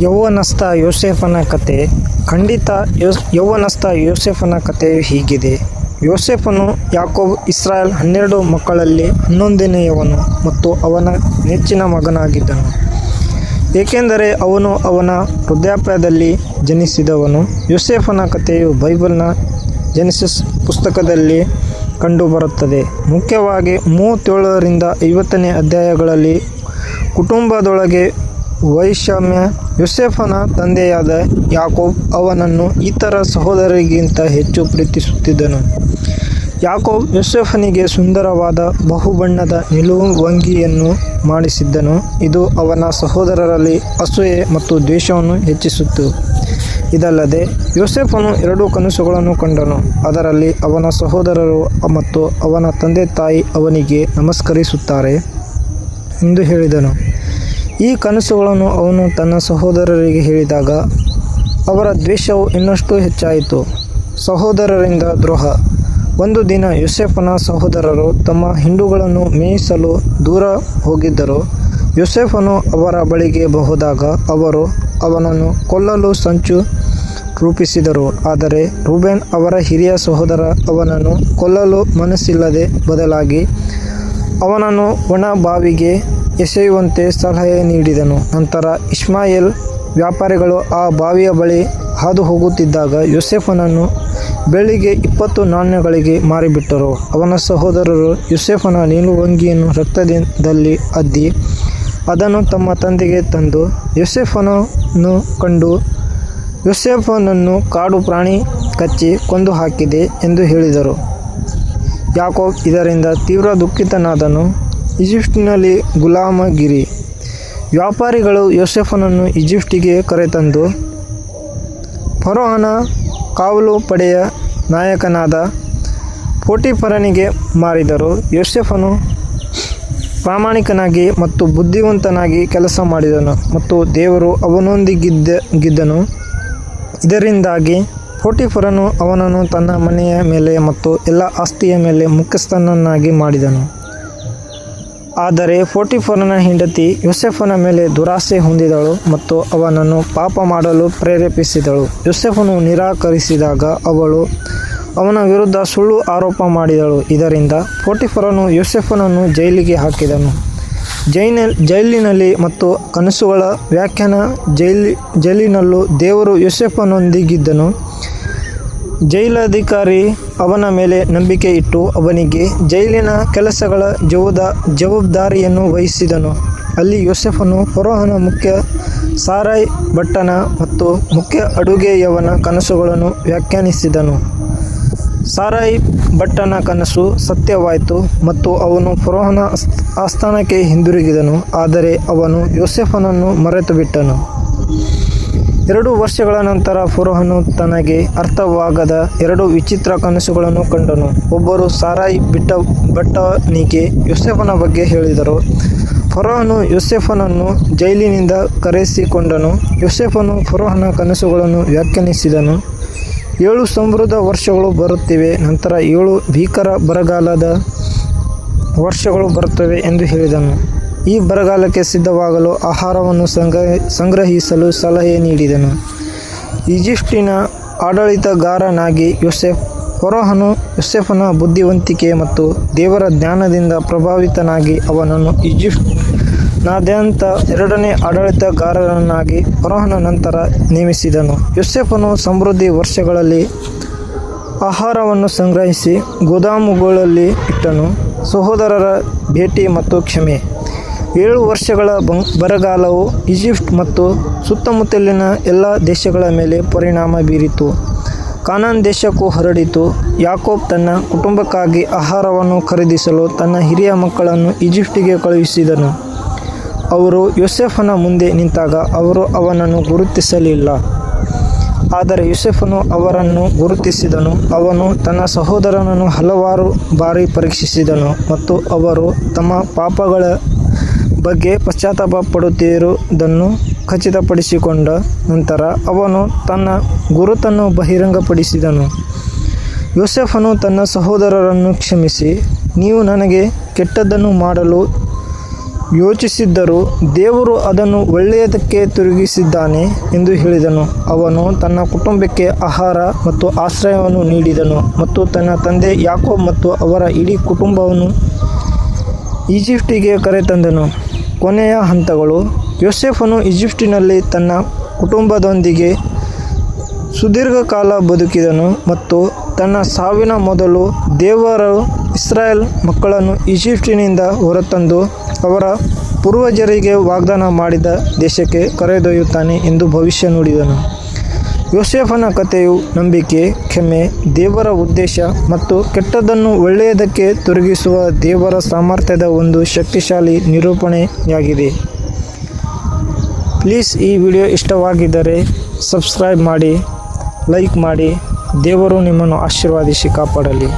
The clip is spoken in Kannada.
ಯೌವನಸ್ಥ ಯೋಸೆಫನ ಕತೆ ಖಂಡಿತ ಯೋಸ್ ಯೌವನಸ್ಥ ಯೋಸೆಫನ ಕಥೆಯು ಹೀಗಿದೆ. ಯೋಸೆಫನು ಯಾಕೋಬ್ ಇಸ್ರಾಯೇಲ್ ಹನ್ನೆರಡು ಮಕ್ಕಳಲ್ಲಿ ಹನ್ನೊಂದನೆಯವನು ಮತ್ತು ಅವನ ನೆಚ್ಚಿನ ಮಗನಾಗಿದ್ದನು. ಏಕೆಂದರೆ ಅವನು ಅವನ ವೃದ್ಧಾಪ್ಯದಲ್ಲಿ ಜನಿಸಿದವನು. ಯೋಸೆಫನ ಕಥೆಯು ಬೈಬಲ್ನ ಜೆನಿಸಿಸ್ ಪುಸ್ತಕದಲ್ಲಿ ಕಂಡುಬರುತ್ತದೆ. ಮುಖ್ಯವಾಗಿ ಮೂವತ್ತೇಳರಿಂದ ಐವತ್ತನೇ ಅಧ್ಯಾಯಗಳಲ್ಲಿ ಕುಟುಂಬದೊಳಗೆ ವೈಷಮ್ಯ, ಯುಸೆಫನ ತಂದೆಯಾದ ಯಾಕೋಬ್ ಅವನನ್ನು ಇತರ ಸಹೋದರರಿಗಿಂತ ಹೆಚ್ಚು ಪ್ರೀತಿಸುತ್ತಿದ್ದನು. ಯಾಕೋಬ್ ಯುಸೆಫನಿಗೆ ಸುಂದರವಾದ ಬಹುಬಣ್ಣದ ನಿಲುವಂಗಿಯನ್ನು ಮಾಡಿಸಿದ್ದನು. ಇದು ಅವನ ಸಹೋದರರಲ್ಲಿ ಅಸೂಯೆ ಮತ್ತು ದ್ವೇಷವನ್ನು ಹೆಚ್ಚಿಸಿತು. ಇದಲ್ಲದೆ ಯೋಸೆಫನು ಎರಡು ಕನಸುಗಳನ್ನು ಕಂಡನು. ಅದರಲ್ಲಿ ಅವನ ಸಹೋದರರು ಮತ್ತು ಅವನ ತಂದೆ ತಾಯಿ ಅವನಿಗೆ ನಮಸ್ಕರಿಸುತ್ತಾರೆ ಎಂದು ಹೇಳಿದನು. ಈ ಕನಸುಗಳನ್ನು ಅವನು ತನ್ನ ಸಹೋದರರಿಗೆ ಹೇಳಿದಾಗ, ಅವರ ದ್ವೇಷವು ಇನ್ನಷ್ಟು ಹೆಚ್ಚಾಯಿತು. ಸಹೋದರರಿಂದ ದ್ರೋಹ. ಒಂದು ದಿನ ಯುಸೆಫನ ಸಹೋದರರು ತಮ್ಮ ಹಿಂಡುಗಳನ್ನು ಮೇಯಿಸಲು ದೂರ ಹೋಗಿದ್ದರು. ಯುಸೆಫನು ಅವರ ಬಳಿಗೆ ಹೋದಾಗ ಅವರು ಅವನನ್ನು ಕೊಲ್ಲಲು ಸಂಚು ರೂಪಿಸಿದರು. ಆದರೆ ರೂಬೆನ್ ಅವರ ಹಿರಿಯ ಸಹೋದರ ಅವನನ್ನು ಕೊಲ್ಲಲು ಮನಸ್ಸಿಲ್ಲದೆ ಬದಲಾಗಿ ಅವನನ್ನು ಒಣ ಬಾವಿಗೆ ಎಸೆಯುವಂತೆ ಸಲಹೆ ನೀಡಿದನು. ನಂತರ ಇಸ್ಮಾಯಿಲ್ ವ್ಯಾಪಾರಿಗಳು ಆ ಬಾವಿಯ ಬಳಿ ಹಾದು ಹೋಗುತ್ತಿದ್ದಾಗ ಯುಸೆಫನನ್ನು ಬೆಳಿಗ್ಗೆ ಇಪ್ಪತ್ತು ನಾಣ್ಯಗಳಿಗೆ ಮಾರಿಬಿಟ್ಟರು. ಅವನ ಸಹೋದರರು ಯೋಸೇಫನ ನಿಲುವಂಗಿಯನ್ನು ರಕ್ತದಲ್ಲಿ ಅದ್ದಿ ಅದನ್ನು ತಮ್ಮ ತಂದೆಗೆ ತಂದು ಯುಸೆಫನನ್ನು ಕಂಡು ಯುಸೆಫನನ್ನು ಕಾಡು ಪ್ರಾಣಿ ಕಚ್ಚಿ ಕೊಂದು ಹಾಕಿದೆ ಎಂದು ಹೇಳಿದರು. ಯಾಕೋಬ್ ಇದರಿಂದ ತೀವ್ರ ದುಃಖಿತನಾದನು. ಈಜಿಪ್ಟಿನಲ್ಲಿ ಗುಲಾಮಗಿರಿ. ವ್ಯಾಪಾರಿಗಳು ಯೋಸೆಫನನ್ನು ಈಜಿಪ್ಟಿಗೆ ಕರೆತಂದು, ಫರೋಹನ ಕಾವಲು ಪಡೆಯ ನಾಯಕನಾದ ಪೋಟಿಫರನಿಗೆ ಮಾರಿದರು. ಯೋಸೆಫನು ಪ್ರಾಮಾಣಿಕನಾಗಿ ಮತ್ತು ಬುದ್ಧಿವಂತನಾಗಿ ಕೆಲಸ ಮಾಡಿದನು ಮತ್ತು ದೇವರು ಅವನೊಂದಿಗಿದ್ದ ಗಿದ್ದನು. ಇದರಿಂದಾಗಿ ಪೋಟಿಫರನು ಅವನನ್ನು ತನ್ನ ಮನೆಯ ಮೇಲೆ ಮತ್ತು ಎಲ್ಲ ಆಸ್ತಿಯ ಮೇಲೆ ಮುಖ್ಯಸ್ಥನನ್ನಾಗಿ ಮಾಡಿದನು. ಆದರೆ ಫೋಟಿಫರನ ಹೆಂಡತಿ ಯೋಸೆಫನ ಮೇಲೆ ದುರಾಸೆ ಹೊಂದಿದಳು ಮತ್ತು ಅವನನ್ನು ಪಾಪ ಮಾಡಲು ಪ್ರೇರೇಪಿಸಿದಳು. ಯೋಸೆಫನು ನಿರಾಕರಿಸಿದಾಗ ಅವಳು ಅವನ ವಿರುದ್ಧ ಸುಳ್ಳು ಆರೋಪ ಮಾಡಿದಳು. ಇದರಿಂದ ಫೋಟಿಫರನು ಯೋಸೆಫನನ್ನು ಜೈಲಿಗೆ ಹಾಕಿದನು. ಜೈನ ಜೈಲಿನಲ್ಲಿ ಮತ್ತು ಕನಸುಗಳ ವ್ಯಾಖ್ಯಾನ ಜೈಲಿ, ಜೈಲಿನಲ್ಲೂ ದೇವರು ಯೋಸೆಫನೊಂದಿಗಿದ್ದನು. ಜೈಲಾಧಿಕಾರಿ ಅವನ ಮೇಲೆ ನಂಬಿಕೆ ಇಟ್ಟು ಅವನಿಗೆ ಜೈಲಿನ ಕೆಲಸಗಳ ಜವಾದ ಜವಾಬ್ದಾರಿಯನ್ನು ವಹಿಸಿದನು. ಅಲ್ಲಿ ಯೋಸೆಫನು ಫರೋಹನ ಮುಖ್ಯ ಸಾರಾಯ್ ಭಟ್ಟನ ಮತ್ತು ಮುಖ್ಯ ಅಡುಗೆಯವನ ಕನಸುಗಳನ್ನು ವ್ಯಾಖ್ಯಾನಿಸಿದನು. ಸಾರಾಯ್ ಭಟ್ಟನ ಕನಸು ಸತ್ಯವಾಯಿತು ಮತ್ತು ಅವನು ಫರೋಹನ ಆಸ್ಥಾನಕ್ಕೆ ಹಿಂದಿರುಗಿದನು, ಆದರೆ ಅವನು ಯೋಸೆಫನನ್ನು ಮರೆತು ಬಿಟ್ಟನು ಎರಡು ವರ್ಷಗಳ ನಂತರ ಫುರೋಹನು ತನಗೆ ಅರ್ಥವಾಗದ ಎರಡು ವಿಚಿತ್ರ ಕನಸುಗಳನ್ನು ಕಂಡನು. ಒಬ್ಬರು ಸಾರಾಯಿ ಬಿಟ್ಟ ಭಟ್ಟನಿಗೆ ಯೋಸೆಫನ ಬಗ್ಗೆ ಹೇಳಿದರು. ಫರೋಹನು ಯೋಸೆಫನನ್ನು ಜೈಲಿನಿಂದ ಕರೆಸಿಕೊಂಡನು. ಯೋಸೆಫನು ಫರೋಹನ ಕನಸುಗಳನ್ನು ವ್ಯಾಖ್ಯಾನಿಸಿದನು. ಏಳು ಸಮೃದ್ಧ ವರ್ಷಗಳು ಬರುತ್ತಿವೆ, ನಂತರ ಏಳು ಭೀಕರ ಬರಗಾಲದ ವರ್ಷಗಳು ಬರುತ್ತವೆ ಎಂದು ಹೇಳಿದನು. ಈ ಬರಗಾಲಕ್ಕೆ ಸಿದ್ಧವಾಗಲು ಆಹಾರವನ್ನು ಸಂಗ್ರಹ ಸಂಗ್ರಹಿಸಲು ಸಲಹೆ ನೀಡಿದನು. ಈಜಿಪ್ಟಿನ ಆಡಳಿತಗಾರನಾಗಿ ಯೋಸೆಫ್ ಫರೋಹನು ಯೋಸೆಫನ ಬುದ್ಧಿವಂತಿಕೆ ಮತ್ತು ದೇವರ ಜ್ಞಾನದಿಂದ ಪ್ರಭಾವಿತನಾಗಿ ಅವನನ್ನು ಈಜಿಪ್ಟ್ನಾದ್ಯಂತ ಎರಡನೇ ಆಡಳಿತಗಾರರನ್ನಾಗಿ ಫರೋಹನ ನಂತರ ನೇಮಿಸಿದನು. ಯೋಸೆಫನು ಸಮೃದ್ಧಿ ವರ್ಷಗಳಲ್ಲಿ ಆಹಾರವನ್ನು ಸಂಗ್ರಹಿಸಿ ಗೋದಾಮುಗಳಲ್ಲಿ ಇಟ್ಟನು. ಸಹೋದರರ ಭೇಟಿ ಮತ್ತು ಕ್ಷಮೆ. ಏಳು ವರ್ಷಗಳ ಬರಗಾಲವು ಈಜಿಪ್ಟ್ ಮತ್ತು ಸುತ್ತಮುತ್ತಲಿನ ಎಲ್ಲ ದೇಶಗಳ ಮೇಲೆ ಪರಿಣಾಮ ಬೀರಿತು. ಕಾನಾನ್ ದೇಶಕ್ಕೂ ಹರಡಿತು. ಯಾಕೋಬ್ ತನ್ನ ಕುಟುಂಬಕ್ಕಾಗಿ ಆಹಾರವನ್ನು ಖರೀದಿಸಲು ತನ್ನ ಹಿರಿಯ ಮಕ್ಕಳನ್ನು ಈಜಿಪ್ಟಿಗೆ ಕಳುಹಿಸಿದನು. ಅವರು ಯೋಸೆಫನ ಮುಂದೆ ನಿಂತಾಗ ಅವರು ಅವನನ್ನು ಗುರುತಿಸಲಿಲ್ಲ. ಆದರೆ ಯೂಸೆಫನು ಅವರನ್ನು ಗುರುತಿಸಿದನು. ಅವನು ತನ್ನ ಸಹೋದರನನ್ನು ಹಲವಾರು ಬಾರಿ ಪರೀಕ್ಷಿಸಿದನು ಮತ್ತು ಅವರು ತಮ್ಮ ಪಾಪಗಳ ಬಗ್ಗೆ ಪಶ್ಚಾತ್ತಾಪ ಪಡುತ್ತಿರುವುದನ್ನು ಖಚಿತಪಡಿಸಿಕೊಂಡ ನಂತರ ಅವನು ತನ್ನ ಗುರುತನ್ನು ಬಹಿರಂಗಪಡಿಸಿದನು. ಯೋಸೆಫನು ತನ್ನ ಸಹೋದರರನ್ನು ಕ್ಷಮಿಸಿ, ನೀವು ನನಗೆ ಕೆಟ್ಟದ್ದನ್ನು ಮಾಡಲು ಯೋಚಿಸಿದ್ದರೂ ದೇವರು ಅದನ್ನು ಒಳ್ಳೆಯದಕ್ಕೆ ತಿರುಗಿಸಿದ್ದಾನೆ ಎಂದು ಹೇಳಿದನು. ಅವನು ತನ್ನ ಕುಟುಂಬಕ್ಕೆ ಆಹಾರ ಮತ್ತು ಆಶ್ರಯವನ್ನು ನೀಡಿದನು ಮತ್ತು ತನ್ನ ತಂದೆ ಯಾಕೋಬ್ ಮತ್ತು ಅವರ ಇಡೀ ಕುಟುಂಬವನ್ನು ಈಜಿಪ್ಟಿಗೆ ಕರೆತಂದನು. ಕೊನೆಯ ಹಂತಗಳು. ಯೋಸೆಫನು ಈಜಿಪ್ಟಿನಲ್ಲಿ ತನ್ನ ಕುಟುಂಬದೊಂದಿಗೆ ಸುದೀರ್ಘ ಕಾಲ ಬದುಕಿದನು ಮತ್ತು ತನ್ನ ಸಾವಿನ ಮೊದಲು ದೇವರು ಇಸ್ರಾಯೇಲ್ ಮಕ್ಕಳನ್ನು ಈಜಿಪ್ಟಿನಿಂದ ಹೊರತಂದು ಅವರ ಪೂರ್ವಜರಿಗೆ ವಾಗ್ದಾನ ಮಾಡಿದ ದೇಶಕ್ಕೆ ಕರೆದೊಯ್ಯುತ್ತಾನೆ ಎಂದು ಭವಿಷ್ಯ ನುಡಿದನು. ಯೋಸೇಫನ ಕಥೆಯು ನಂಬಿಕೆ, ಕ್ಷಮೆ, ದೇವರ ಉದ್ದೇಶ ಮತ್ತು ಕೆಟ್ಟದನ್ನು ಒಳ್ಳೆಯದಕ್ಕೆ ತೊಡಗಿಸುವ ದೇವರ ಸಾಮರ್ಥ್ಯದ ಒಂದು ಶಕ್ತಿಶಾಲಿ ನಿರೂಪಣೆಯಾಗಿದೆ. ಪ್ಲೀಸ್ ಈ ವಿಡಿಯೋ ಇಷ್ಟವಾಗಿದ್ದರೆ ಸಬ್ಸ್ಕ್ರೈಬ್ ಮಾಡಿ, ಲೈಕ್ ಮಾಡಿ, ದೇವರು ನಿಮ್ಮನ್ನು ಆಶೀರ್ವಾದಿಸಿ ಕಾಪಾಡಲಿ.